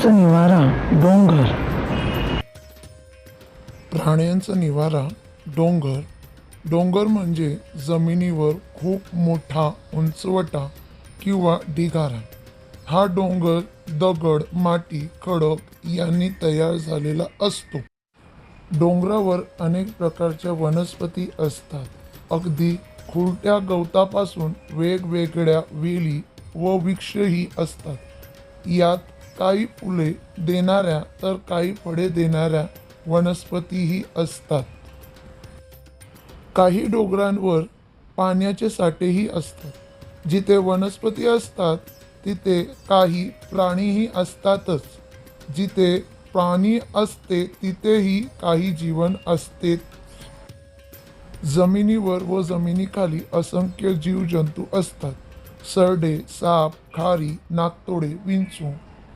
प्राण्यांचा निवारा डोंगर. प्राण्यांचा निवारा डोंगर. डोंगर म्हणजे जमिनीवर खूप मोठा उंचवटा किंवा ढिगारा. हा डोंगर दगड माती खडक यांनी तयार झालेला असतो. डोंगरावर अनेक प्रकारच्या वनस्पती असतात. अगदी खुरट्या गवतापासून वेगवेगळ्या वेली व वृक्षही असतात. यात काही फुले देणाऱ्या तर काही फळे देणाऱ्या वनस्पतीही असतात. काही डोंगरांवर पाण्याचे साठेही असतात. जिथे वनस्पती असतात तिथे काही प्राणीही असतातच. जिथे प्राणी असते तिथेही काही जीवन असते. जमिनीवर व जमिनीखाली असंख्य जीवजंतू असतात. सरडे साप खारी नागतोडे विंचू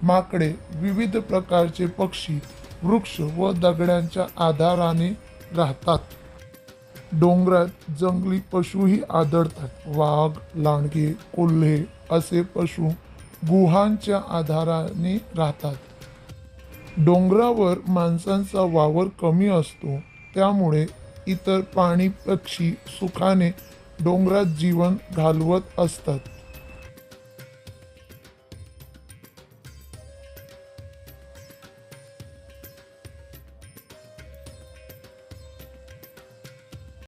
माकडे विविध प्रकारचे पक्षी वृक्ष व दगडांच्या आधाराने राहतात. डोंगरात जंगली पशुही आढळतात. वाघ लांडगे कोल्हे असे पशु गुहांच्या आधाराने राहतात. डोंगरावर माणसांचा वावर कमी असतो. त्यामुळे इतर पाणी पक्षी सुखाने डोंगरात जीवन घालवत असतात.